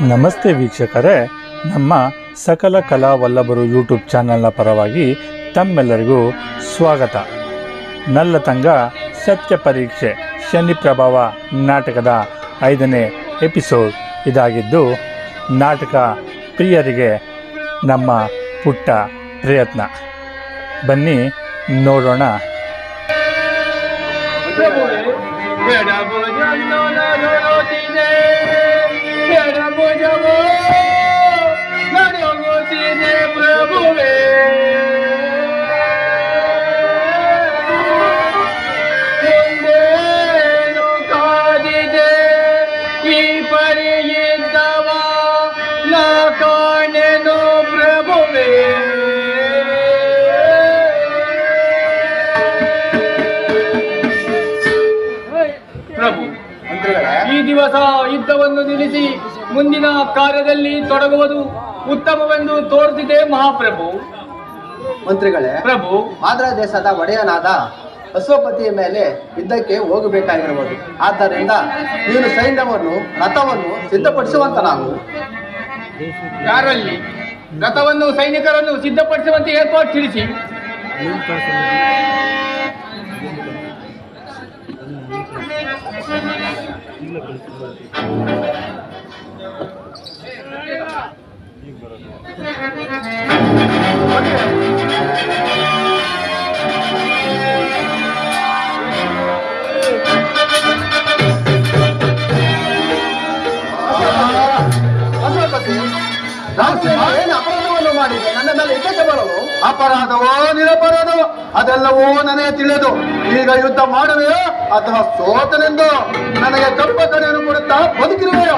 ನಮಸ್ತೆ ವೀಕ್ಷಕರೇ. ನಮ್ಮ ಸಕಲ ಕಲಾ ವಲ್ಲಭರು ಯೂಟ್ಯೂಬ್ ಚಾನಲ್ನ ಪರವಾಗಿ ತಮ್ಮೆಲ್ಲರಿಗೂ ಸ್ವಾಗತ. ನಲ್ಲತಂಗ ಸತ್ಯ ಪರೀಕ್ಷೆ ಶನಿ ಪ್ರಭಾವ ನಾಟಕದ ಐದನೇ ಎಪಿಸೋಡ್ ಇದಾಗಿದ್ದು, ನಾಟಕ ಪ್ರಿಯರಿಗೆ ನಮ್ಮ ಪುಟ್ಟ ಪ್ರಯತ್ನ. ಬನ್ನಿ ನೋಡೋಣ. Pera mo jabo, na nyongo tine prebu le. ಯುದ್ಧವನ್ನು ನಿಲ್ಲಿಸಿ ಮುಂದಿನ ಕಾರ್ಯದಲ್ಲಿ ತೊಡಗುವುದು ಉತ್ತಮವೆಂದು ತೋರುತ್ತಿದೆ ಮಹಾಪ್ರಭು. ಮಂತ್ರಿಗಳೇ ಪ್ರಭು. ಆಂಧ್ರ ದೇಶದ ಒಡೆಯನಾದ ಅಶ್ವಪತಿಯ ಮೇಲೆ ಯುದ್ಧಕ್ಕೆ ಹೋಗಬೇಕಾಗಿರಬಹುದು. ಆದ್ದರಿಂದ ನೀನು ಸೈನ್ಯವನ್ನು ರಥವನ್ನು ಸಿದ್ಧಪಡಿಸುವಂತ ನಾವು. ಯಾರಲ್ಲಿ? ರಥವನ್ನು ಸೈನಿಕರನ್ನು ಸಿದ್ಧಪಡಿಸುವಂತೆ ಏರ್ಪಾಟ್ ತಿಳಿಸಿ. ಏನು? ಅಪರಾಧವನ್ನು ಮಾಡಿದೆ ನನ್ನ ಮೇಲೆ ಏಕೆ ಬರಲು? ಅಪರಾಧವೋ ನಿರಪರಾಧವೋ ಅದೆಲ್ಲವೋ ನನಗೆ ತಿಳಿದು. ಈಗ ಯುದ್ಧ ಮಾಡುವೆಯೋ ಅಥವಾ ಸೋತನೆಂದು ನನಗೆ ಕಪ್ಪ ಕಡೆಯನ್ನು ಕೊಡುತ್ತಾ ಬದುಕಿರುವೆಯೋ?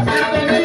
ಯುದ್ಧಕ್ಕೆ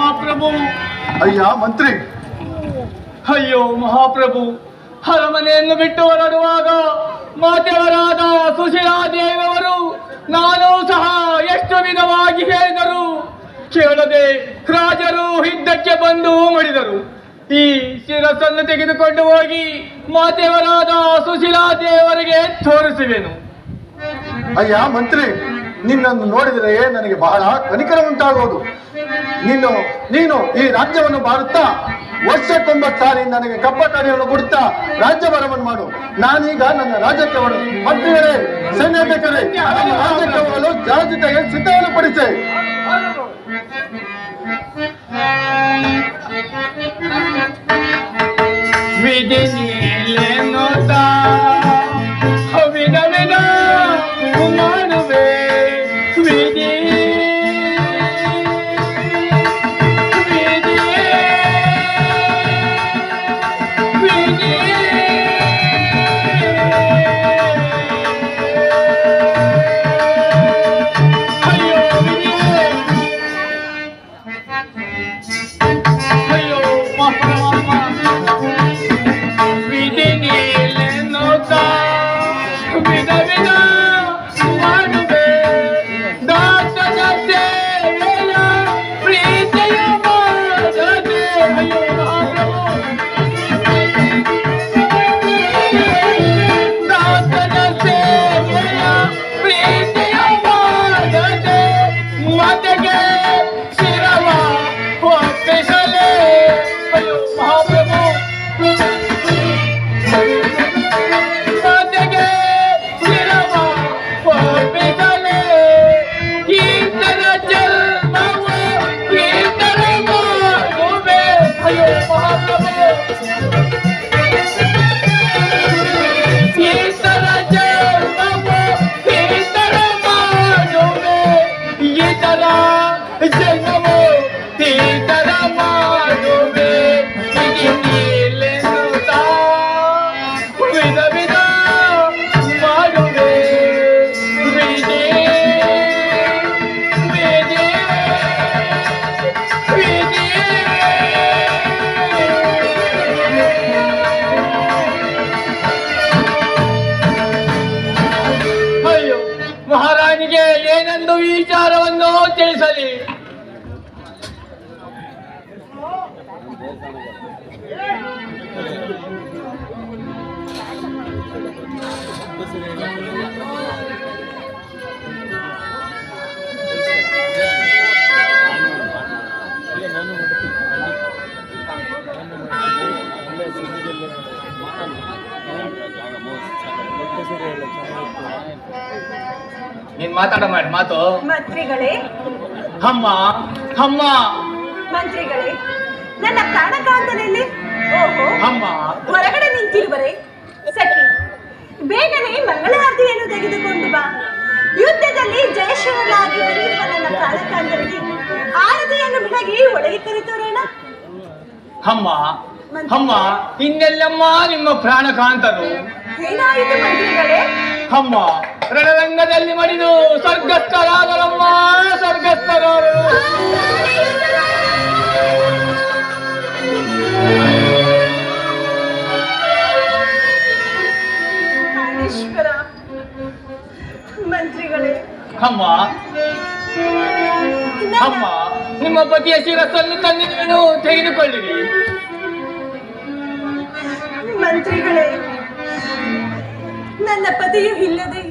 ಮಹಾಪ್ರಭು. ಅಯ್ಯ ಮಂತ್ರಿ. ಅಯ್ಯೋ ಮಹಾಪ್ರಭು. ಅರಮನೆಯನ್ನು ಬಿಟ್ಟು ಹೊರಡುವಾಗ ಮಾತೆಯವರಾದ ಸುಶೀಲಾದೇವಿಯವರು ನಾನು ಸಹ ಎಷ್ಟು ವಿಧವಾಗಿ ಹೇಳಿದರು. ಕೇಳದೆ ರಾಜರು ಹಿಂದಕ್ಕೆ ಬಂದು ಮಡಿದರು ಈ ಶಿರಸನ್ನು ತೆಗೆದುಕೊಂಡು ಹೋಗಿ ಮಾತೆಯವರಾದ ಸುಶೀಲಾದೇವರಿಗೆ ತೋರಿಸುವೆನು. ಅಯ್ಯ ಮಂತ್ರಿ. ನಿನ್ನನ್ನು ನೋಡಿದರೆ ನನಗೆ ಬಹಳ ಕನಿಕರ ಉಂಟಾಗುವುದು. ನೀನು ನೀನು ಈ ರಾಜ್ಯವನ್ನು ಬಾಳುತ್ತಾ ವರ್ಷಕ್ಕೊಂಬತ್ತು ಸಾರಿ ನನಗೆ ಕಪ್ಪ ಕಾರ್ಯವನ್ನು ಕೊಡುತ್ತಾ ರಾಜ್ಯ ಬರವನ್ನು ಮಾಡು. ನಾನೀಗ ನನ್ನ ರಾಜ್ಯಕ್ಕೆ ಮಂತ್ರಿಗಳೇ ನನ್ನ ರಾಜ್ಯಕ್ಕೆ ಹೋಗಲು ಜಾಗೃತೆಗೆ ಸಿದ್ಧವನ್ನು ಪಡಿಸಿ ನೀನ್ ಮಾತಾಡ ಮಾಡಿ ಮಾತು. ಮಂತ್ರಿಗಳೇ. ಅಮ್ಮ ಅಮ್ಮ ಮಂತ್ರಿಗಳೇ ನನ್ನ ಪ್ರಾಣಕಾಂತನಲ್ಲಿ? ಓಹೋ ಅಮ್ಮ ಹೊರಗಡೆ ನಿಂತಿರುವರೆ. ಸಖಿ ಬೇಗನೆ ಮಂಗಳಾರತಿಯನ್ನು ತೆಗೆದುಕೊಂಡು ಬಾ. ಯುದ್ಧದಲ್ಲಿ ಜಯಶೀಲರಾಗಿ ಬರೆಯುವ ನನ್ನ ಆರತಿಯನ್ನು ಬೆಳಗಿ ಒಳಗೆ ಕರೆತೋರೋಣ. ಅಮ್ಮ ಅಮ್ಮ ಇನ್ನೆಲ್ಲಮ್ಮ ನಿಮ್ಮ ಪ್ರಾಣಕಾಂತರು ಏನಾಯಿತು ಮಂತ್ರಿಗಳೇ? ಅಮ್ಮ ರಣರಂಗದಲ್ಲಿ ಮಡಿದು ಸ್ವರ್ಗಸ್ಥರಾದರಮ್ಮ ಸ್ವರ್ಗಸ್ಥರಾದರು. ಅಮ್ಮ ಅಮ್ಮ ನಿಮ್ಮ ಪತಿಯ ಶಿರಸ್ಸನ್ನು ತಂದಿದ್ದೇನು ತೆಗೆದುಕೊಳ್ಳಿರಿ. ಮಂತ್ರಿಗಳೇ ನನ್ನ ಪತಿಯು ಇಲ್ಲದೆ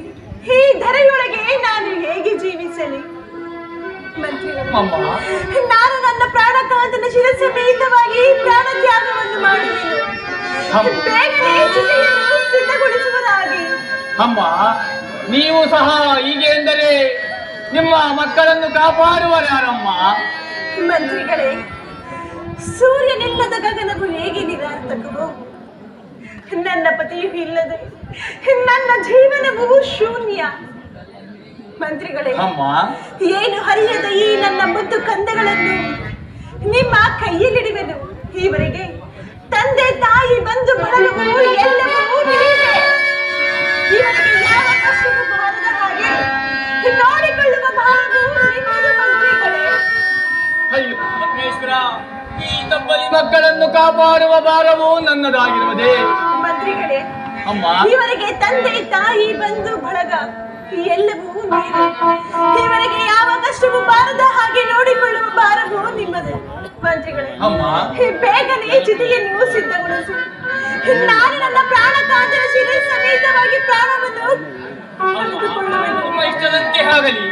ಈ ಧರೆಯೊಳಗೆ ನಾನು ಹೇಗೆ ಜೀವಿಸಲಿ? ನಾನು ನನ್ನ ಪ್ರಾಣಕಾಂತನ ಶಿರಸಮೇತವಾಗಿ ಪ್ರಾಣ ತ್ಯಾಗವನ್ನು ಮಾಡುವೆನು. ಬೇಗನೆ ಸಿದ್ಧಗೊಳಿಸುವುದಾಗಿ. ಅಮ್ಮ ನೀವು ಸಹ ಹೀಗೆ ಎಂದರೆ ನಿಮ್ಮ ಮಕ್ಕಳನ್ನು ಕಾಪಾಡುವರಾರಮ್ಮ ಮಂತ್ರಿಗಳೇ ಸೂರ್ಯನಿಲ್ಲದ ಗಗನವು ಹೇಗೆ ನಿರಾರ್ಥಕವು ನನ್ನ ಪತಿಯು ಇಲ್ಲದೆ ನನ್ನ ಜೀವನವು ಶೂನ್ಯ. ಮಂತ್ರಿಗಳೇ ಅಮ್ಮ. ಏನು ಹರಿಯದ ಈ ನನ್ನ ಮುದ್ದು ಕಂದಗಳನ್ನು ನಿಮ್ಮ ಕೈಯಲ್ಲಿಡುವೆನು. ಈವರೆಗೆ ತಂದೆ ತಾಯಿ ಬಂದು ಬರಲು ಎಲ್ಲವೂ ನೀವೇ ಇವರಿಗೆ ಯಾವ ಕಷ್ಟವೂ ಬಾರದ ಹಾಗೆ ನೋಡಿಕೊಳ್ಳುವ ಭಾರವು ನಿಮ್ಮದು ಮಂತ್ರಿಗಳೇ. ಅಯ್ಯೋ ಪರಮೇಶ್ವರ ಈ ತಬ್ಬಲಿ ಮಕ್ಕಳನ್ನು ಕಾಪಾಡುವ ಭಾರವು ನನ್ನದಾಗಿರುವುದೇ. ಮಂತ್ರಿಗಳೇ ಅಮ್ಮ. ಇವರಿಗೆ ತಂದೆ ತಾಯಿ ಬಂಧು ಬಳಗ ಎಲ್ಲವೂ ನೀವೇ ಇವರಿಗೆ ಯಾವ ಕಷ್ಟವೂ ಬಾರದ ಹಾಗೆ ನೋಡಿಕೊಳ್ಳುವ ಭಾರವು ನಿಮ್ಮದು. ಮಂತ್ರಿಗಳೇ ಅಮ್ಮ. ಬೇಗನೆ ನೀವು ಸಿದ್ಧಗೊಳಿಸಿ. ನಾನು ನನ್ನ ಪ್ರಾಣ ಕಾಂತರ ಶಿರೆ ಸಮೇತವಾಗಿ ಪ್ರಾಣವನ್ನು ನಿಮ್ಮ ಇಷ್ಟದಂತೆ ಆಗಲಿ.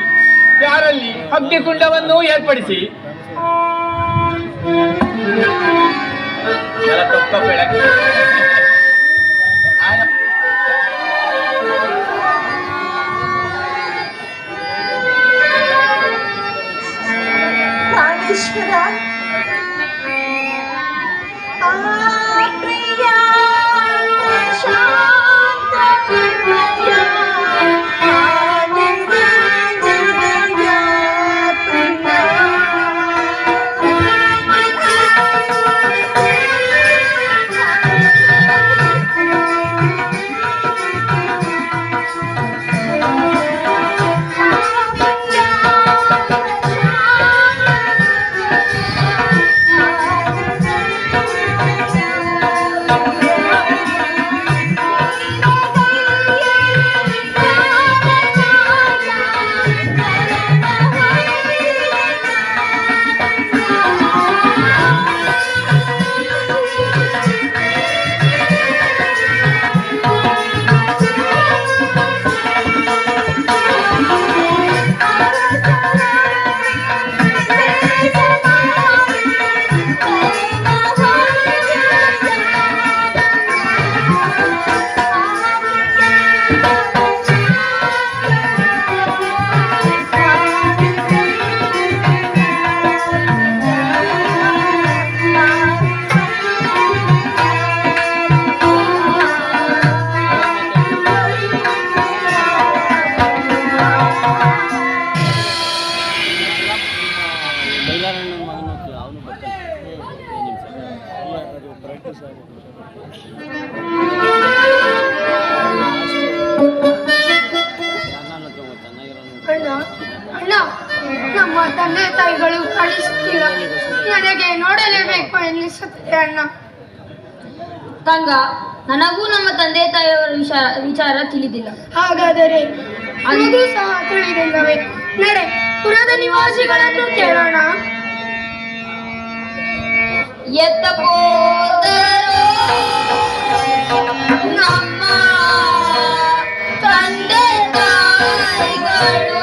ಯಾರಲ್ಲಿ ಅಗ್ನಿಕುಂಡವನ್ನು ಏರ್ಪಡಿಸಿ. ಆಯ- ಪ್ರಾಣೇಶ್ವರ ನನಗೂ ನಮ್ಮ ತಂದೆ ತಾಯಿಯವರ ವಿಚಾರ ವಿಚಾರ ತಿಳಿದಿಲ್ಲ. ಹಾಗಾದರೆ ನನಗೂ ಸಹ ತಿಳಿದಿಲ್ಲವೇ? ನಡೆ ಪುರದ ನಿವಾಸಿಗಳನ್ನು ಕೇಳೋಣ. ಎತ್ತ ನಮ್ಮ ತಂದೆ ತಾಯಿಗಳು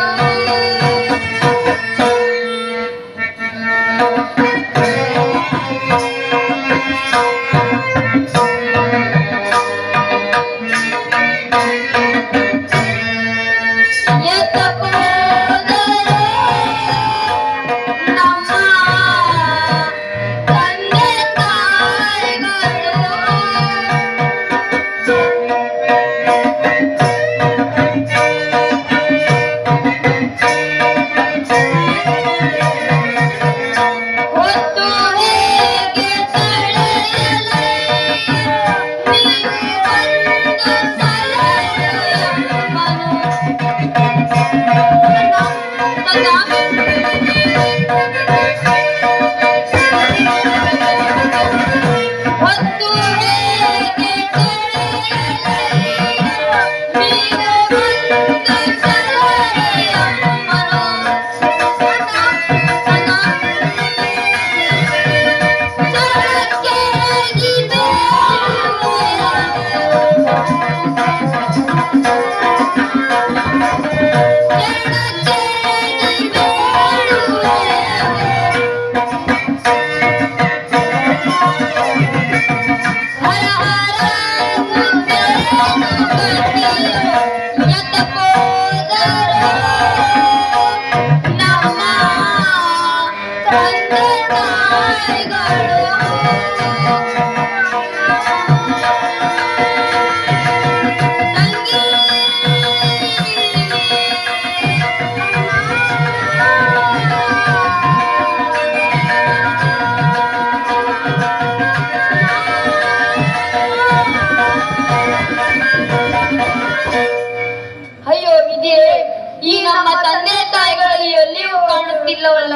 ಕಾಣುತ್ತಿಲ್ಲವಲ್ಲ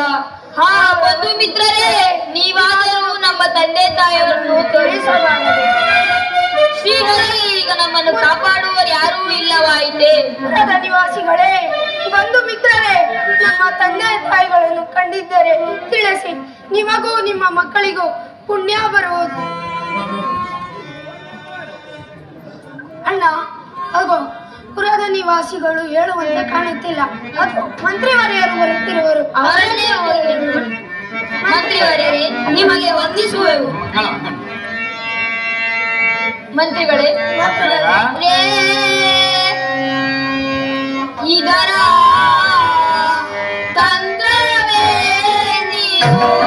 ಹಾ ಬಂಧು ಮಿತ್ರರೇ, ನೀವಾದರೂ ನಮ್ಮ ತಂದೆ ತಾಯಿಯವರನ್ನು ತೋರಿಸಬಾರದೆ. ಶ್ರೀಹರಿ ಈಗ ನಮ್ಮನ್ನು ಕಾಪಾಡುವರು ಯಾರೂ ಇಲ್ಲವಾಯಿತೆ. ನಿವಾಸಿಗಳೇ ಬಂಧು ಮಿತ್ರರೇ, ನಮ್ಮ ತಂದೆ ತಾಯಿಗಳನ್ನು ಕಂಡಿದ್ದರೆ ತಿಳಿಸಿ. ನಿಮಗೂ ನಿಮ್ಮ ಮಕ್ಕಳಿಗೂ ಪುಣ್ಯ ಬರುವುದು. ಅಣ್ಣ ಹಾಗೋ ಪುರದ ನಿವಾಸಿಗಳು ಹೇಳುವಂತೆ ಕಾಣುತ್ತಿಲ್ಲ. ಅದು ಮಂತ್ರಿವರಿಯರು ಬರುತ್ತಿರುವರು. ಅವರನ್ನೇ ನಿಮಗೆ ವಂದಿಸುವೆವು. ಮಂತ್ರಿಗಳೇ ಈಗ ತಂತ್ರವೇ ನೀವು.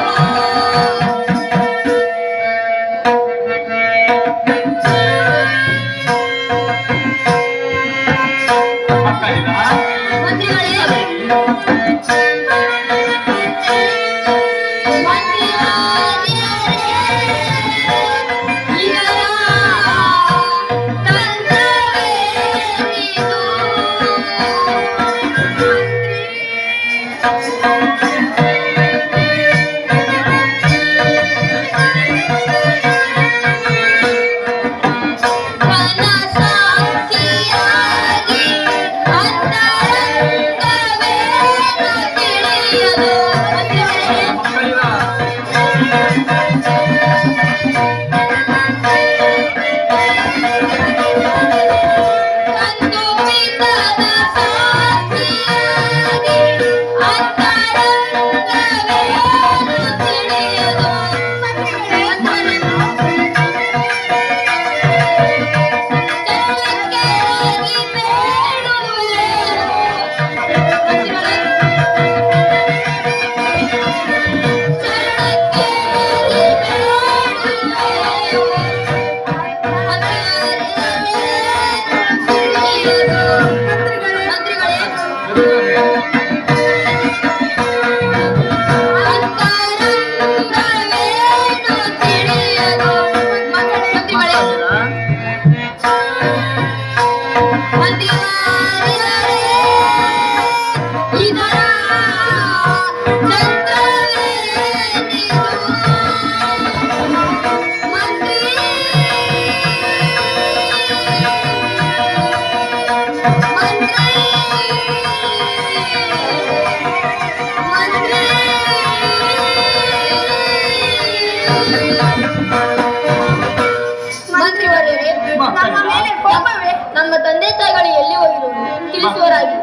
ನಮ್ಮ ತಂದೆ ತಾಯಿಗಳು ಎಲ್ಲಿ ಹೋಗಿರುವುದು ತಿಳಿಸುವರಾಗಿ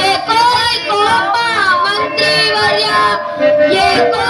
ಏಕೋ ಕೋಪ ಏಕೋ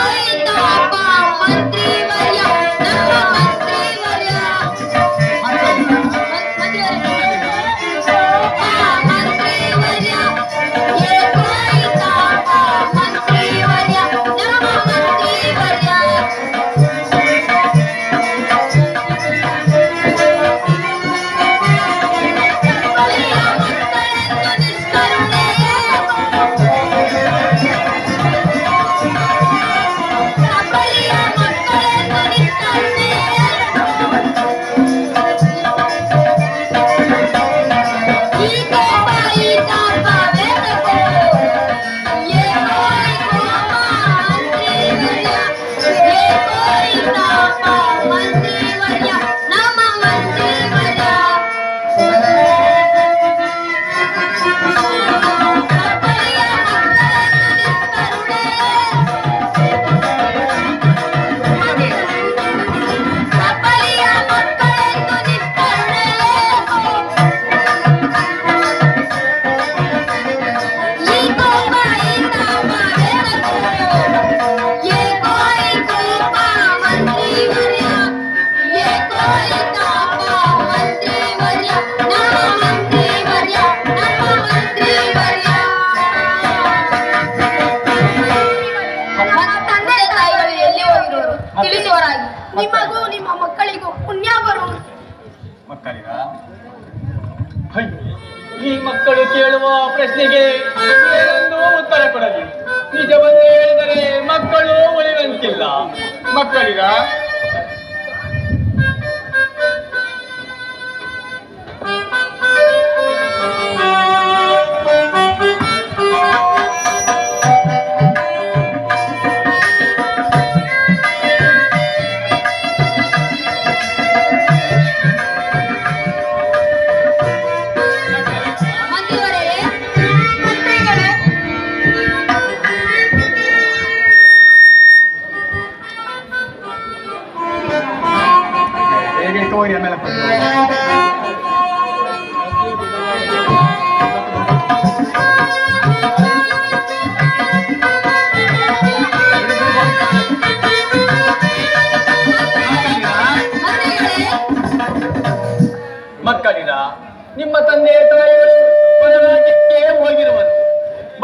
ನಿಮ್ಮ ತಂದೆ ತಾಯಿಗಳು ಹೊರರಾಜ್ಯಕ್ಕೆ ಹೋಗಿರುವರು.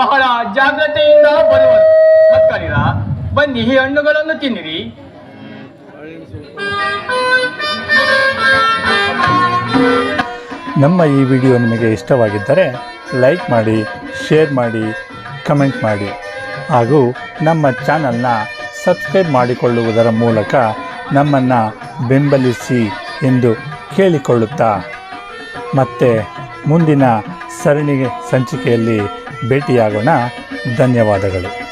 ಬಹಳ ಜಾಗ್ರತೆಯಿಂದ ಬರುವರು. ಮಕ್ಕಳಿರ, ಬನ್ನಿ ಈ ಹಣ್ಣುಗಳನ್ನು ತಿನ್ನಿರಿ. ನಮ್ಮ ಈ ವಿಡಿಯೋ ನಿಮಗೆ ಇಷ್ಟವಾಗಿದ್ದರೆ ಲೈಕ್ ಮಾಡಿ, ಶೇರ್ ಮಾಡಿ, ಕಮೆಂಟ್ ಮಾಡಿ. ಹಾಗೂ ನಮ್ಮ ಚಾನಲ್ನ ಸಬ್ಸ್ಕ್ರೈಬ್ ಮಾಡಿಕೊಳ್ಳುವುದರ ಮೂಲಕ ನಮ್ಮನ್ನು ಬೆಂಬಲಿಸಿ ಎಂದು ಕೇಳಿಕೊಳ್ಳುತ್ತಾ ಮತ್ತೆ ಮುಂದಿನ ಸರಣಿಗೆ ಸಂಚಿಕೆಯಲ್ಲಿ ಭೇಟಿಯಾಗೋಣ. ಧನ್ಯವಾದಗಳು.